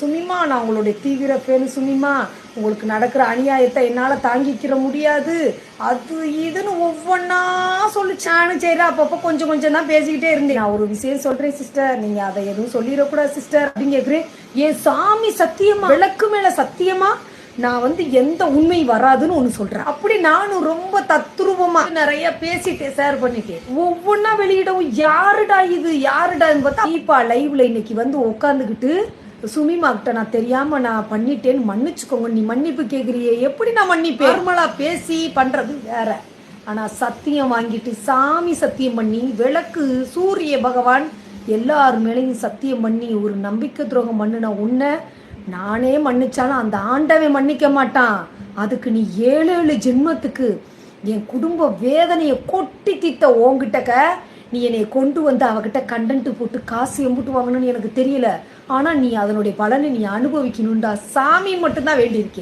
சுமிமா நான் உங்களுடைய தீவிர ஃபேன் சுமிமா உங்களுக்கு நடக்கிற அநியாயத்தை என்னால் தாங்கிக்கிற முடியாது. அது இதுன்னு ஒவ்வொன்றா சொல்லிச்சு. சரி அப்பப்போ கொஞ்சம் கொஞ்சம் தான் பேசிக்கிட்டே இருந்தேன். நான் ஒரு விஷயம் சொல்கிறேன் சிஸ்டர் நீங்கள் அதை எதுவும் சொல்லிடக்கூடாது சிஸ்டர் அப்படின்னு கேட்குறேன் என் சாமி சத்தியமா விளக்கு மேலே சத்தியமா நான் வந்து எந்த உண்மை வராதுன்னு ஒன்று சொல்கிறேன் அப்படி நானும் ரொம்ப தத்ரூபமா நிறைய பேசிட்டேன் ஷேர் பண்ணிட்டேன் ஒவ்வொன்றா வெளியிடவும் யாருடா இது யாருடான்னு பார்த்தா தீபா லைவ்ல இன்னைக்கு வந்து உட்காந்துக்கிட்டு சுமிமாக்கிட்ட நான் தெரியாம நான் பண்ணிட்டேன்னு மன்னிச்சுக்கோங்க. நீ மன்னிப்பு கேட்குறியே எப்படி நான் மன்னிப்பேன்? நார்மலா பேசி பண்றது வேற. ஆனா சத்தியம் வாங்கிட்டு சாமி சத்தியம் பண்ணி விளக்கு சூரிய பகவான் எல்லார் மேலேயும் சத்தியம் பண்ணி ஒரு நம்பிக்கை துரோகம் பண்ணின உன்னை நானே மன்னிச்சாலும் அந்த ஆண்டவன் மன்னிக்க மாட்டான். அதுக்கு நீ ஏழு ஏழு ஜென்மத்துக்கு என் குடும்ப வேதனையை கொட்டி தீத்த ஓங்கிட்டக்க நீ என்னை கொண்டு வந்து அவகிட்ட கண்டென்ட்டு போட்டு காசு எம்புட்டு வாங்கணும்னு எனக்கு தெரியல. ஆனால் நீ அதனுடைய பலனை நீ அனுபவிக்கணும்டா. சாமி மட்டும்தான் வேண்டியிருக்கேன்